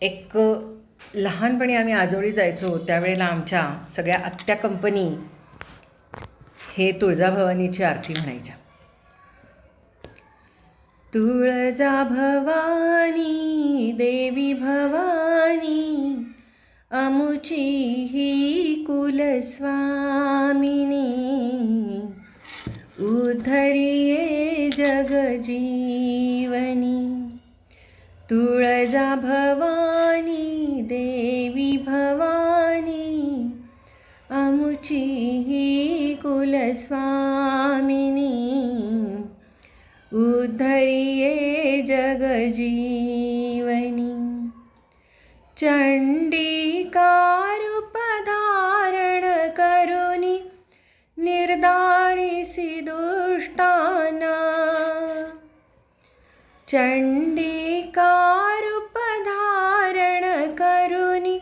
एक लहानपणी आम्ही आजोळी जायचो त्यावेळेला आमच्या सगळ्या आत्या कंपनी हे तुळजाभवानीची आरती म्हणायच्या. तुळजा भवानी देवी भवानी अमुची ही कुलस्वामिनी उद्धरिये जगजीवनी. तुळजा भवानी देवी भवानी अमुची कुलस्वामिनी उद्धरिये जगजीवनी। चण्डिकारूपधारण करुनि निर्दाळिसि दुष्टाना चण्डिकारूपधारण करुनी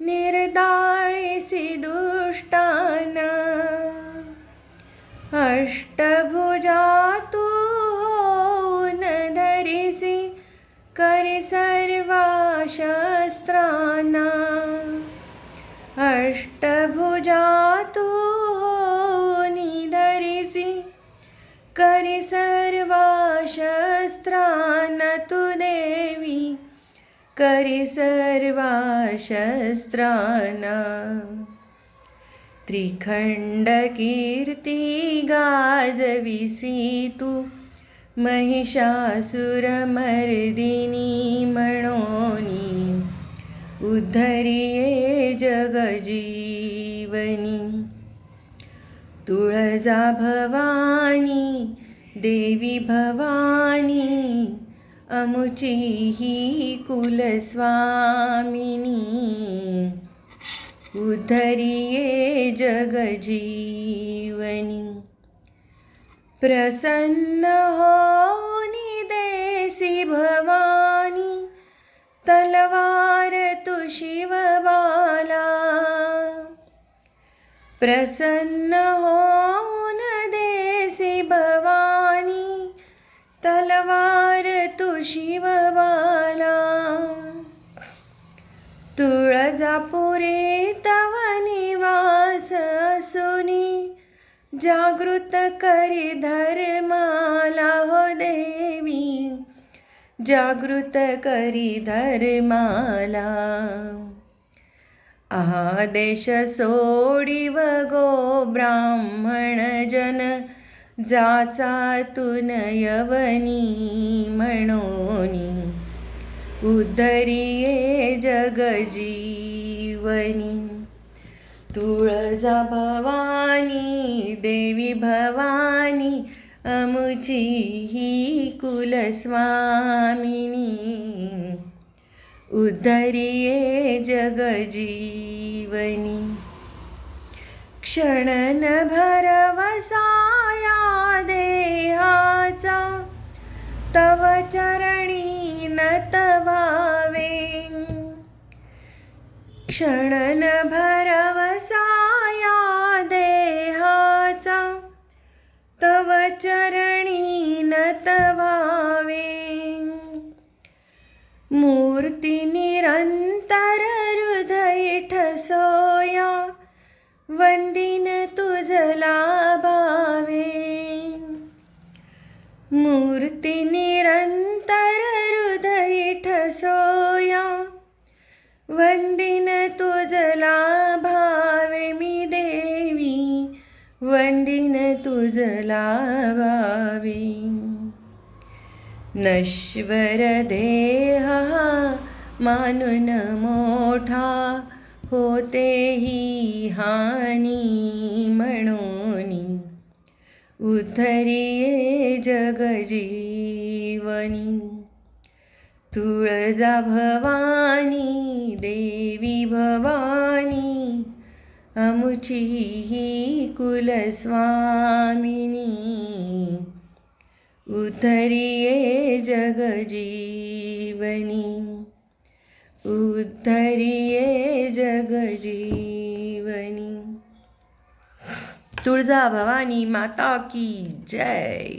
निर्दाळीसी दुष्टाना अष्टभुजा तू होऊन धरिसी करी सर्वा शस्त्राना अष्टभुजा तू होऊनी धरिसी करी सर्वा सर्वा शस्त्राना त्रिखंड कीर्ती गाजविसी तू महिषासुरमर्दिनी म्हणोनी उद्धरिये जगजीवनी। तुळजा भवानी देवी भवानी अमुची कुलस्वामिनी। उद्धरिये जगजीवनी प्रसन्न होनी देसी भवानी। तलवार तु शिवबाला प्रसन्न होन देसी भवानी। तलवार शिवबाला. तुळजापुरे तव निवास सुनी जागृत करी धर्माला हो देवी. जागृत करी धर्माला. आदेश सोडिव गो ब्राह्मण जन जाचा तुन यवनी म्हणोनी उद्धरिये जगजीवनी. तुळजा भवानी देवी भवानी अमुची ही कुलस्वामिनी. उद्धरिये जगजीवनी क्षणन भरवसाय चरणी चरणी नतभावे क्षणन भरवसाया देहाचा तव चरणी नतभावे मूर्ती निरंतर हृदय ठसोया वंदी नश्वर देहा मानून मोठा होतेही हानी म्हणूनी. उद्धरिये जगजीवनी. तुळजा भवानी देवी भवानी अमुची ही कुलस्वामिनी. उतरिये जगजीवनी। उद्धरिये जगजीवनी। तुळजा भवानी माता की जय।